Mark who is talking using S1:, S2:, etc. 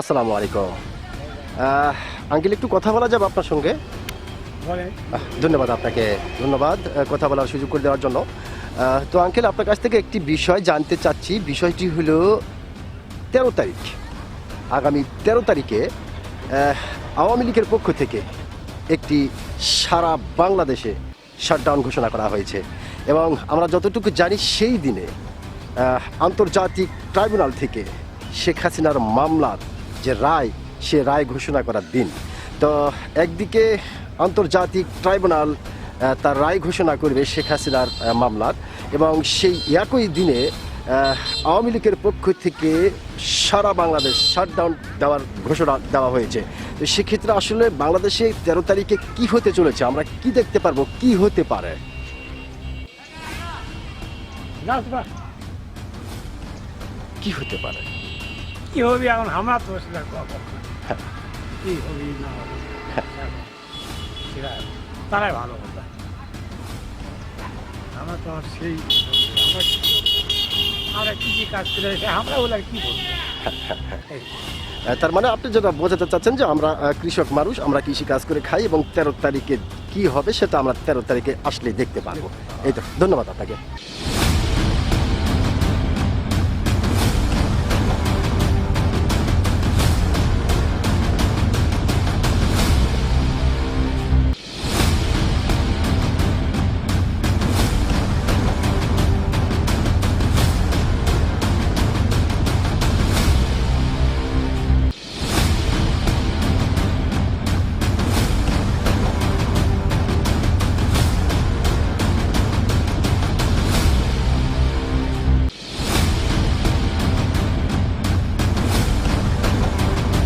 S1: আসসালামু আলাইকুম। আঙ্কেল একটু কথা বলা যাবে আপনার সঙ্গে? ধন্যবাদ আপনাকে ধন্যবাদ কথা বলার সুযোগ করে দেওয়ার জন্য। তো আঙ্কেল আপনার কাছ থেকে একটি বিষয় জানতে চাচ্ছি। বিষয়টি হলো তেরো তারিখ। আগামী তেরো তারিখে আওয়ামী লীগের পক্ষ থেকে একটি সারা বাংলাদেশে শাটডাউন ঘোষণা করা হয়েছে। এবং আমরা যতটুকু জানি সেই দিনে আন্তর্জাতিক ট্রাইব্যুনাল থেকে শেখ হাসিনার মামলার যে রায় সে রায় ঘোষণা করার দিন। তো একদিকে আন্তর্জাতিক ট্রাইব্যুনাল তার রায় ঘোষণা করবে শেখ হাসিনার মামলার এবং সেই একই দিনে আওয়ামী লীগের পক্ষ থেকে সারা বাংলাদেশ শাটডাউন দেওয়ার ঘোষণা দেওয়া হয়েছে। তো সেক্ষেত্রে আসলে বাংলাদেশে তেরো তারিখে কি হতে চলেছে? আমরা কি দেখতে পারব? কি হতে পারে? কি হতে পারে?
S2: কি হবে এখন আমরা তো সেটা। কি হবে না সেটা তারাই ভালো কথা। আমরা তো আর সেই আমরা কি কি কাজ করে আমরা বলে আর কি বলব?
S1: তার মানে আপনি যেটা বোঝাতে চাচ্ছেন যে আমরা কৃষক মানুষ আমরা কৃষি কাজ করে খাই এবং তেরো তারিখে কি হবে সেটা আমরা তেরো তারিখে আসলে দেখতে পারব। এই তো ধন্যবাদ আপনাকে।